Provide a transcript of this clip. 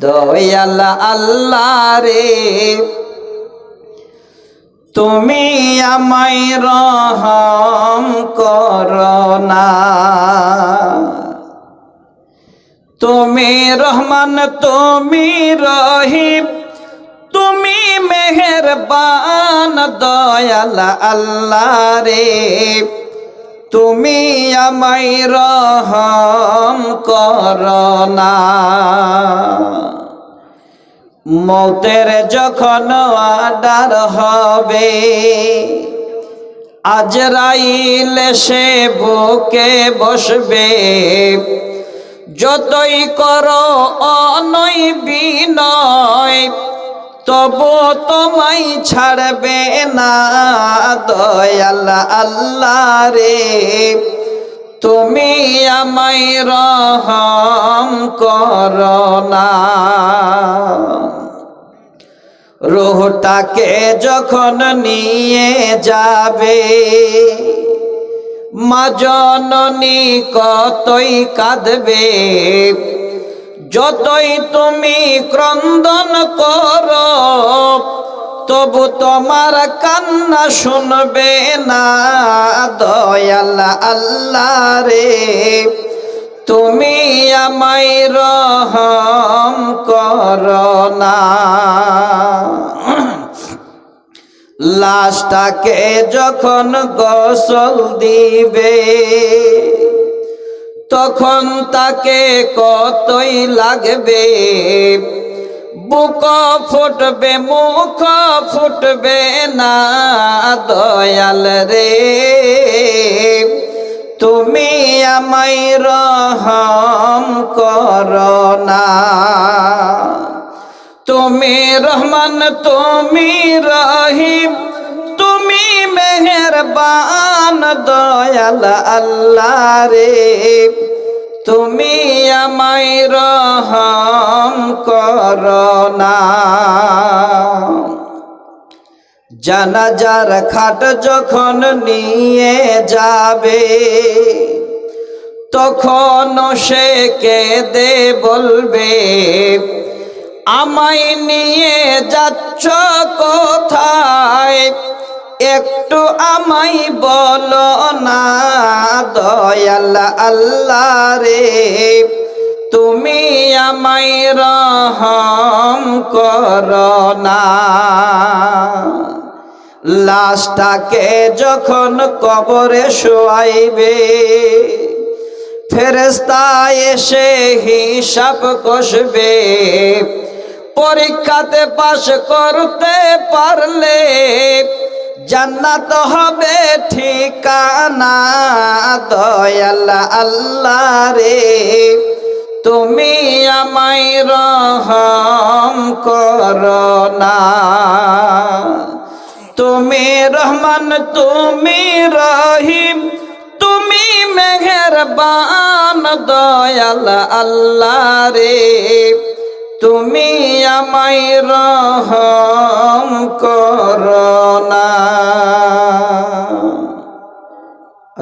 দয়াল আল্লাহ রে। তুমি আমায় রহম করনা তুমি রহমান, তুমি রহিম, তুমি মেহেরবান, দয়াল আল্লাহ রে। তুমি আমায় রহম করনা মৌতের যখন আডার হবে আজরাইল সে বুকে বসবে। যতই করো অনয় বিনয় তবু তোমায় ছাড়বে না দয়াল আল্লাহ রে। তুমি আমায় রহম করনা রোহটাকে যখন নিয়ে যাবে, মা জননী কতই কাঁদবে। যতই তুমি ক্রন্দন কর, তবু তোমার কান্না শুনবে না, দয়াল আল্লাহ রে। তুমি আমায় রহম করনা লাশটাকে যখন গোসল দিবে তখন তাকে কতই লাগবে? বুক ফুটবে, মুখ ফুটবে না, দয়াল রে। তুমি আমায় রহম করনা তুমি রহমান, তুমি রহিম, তুমি মেহেরবান। দয়াল আল্লাহ রে? তুমি আমায় রহম করনা জানাজার খাট যখন নিয়ে যাবে, তখন সে কেঁদে বলবে, আমায় নিয়ে যাচ্ছ কোথায়? একটু আমাই বলো না, দয়াল আল্লাহ রে। তুমি আমায় রহম করনা লাশটাকে যখন কবরে শোয়াইবে ফেরেস্তা এসে হিসাব কষবে। পরীক্ষাতে পাশ করতে পারলে জান্নাত হবে ঠিকানা দয়াল আল্লাহ রে। তুমি আমায় রহম করনা তুমি রহমান, তুমি রহিম, তুমি মেহেরবান, দয়াল আল্লাহ রে। তুমি আমায় রহম করনা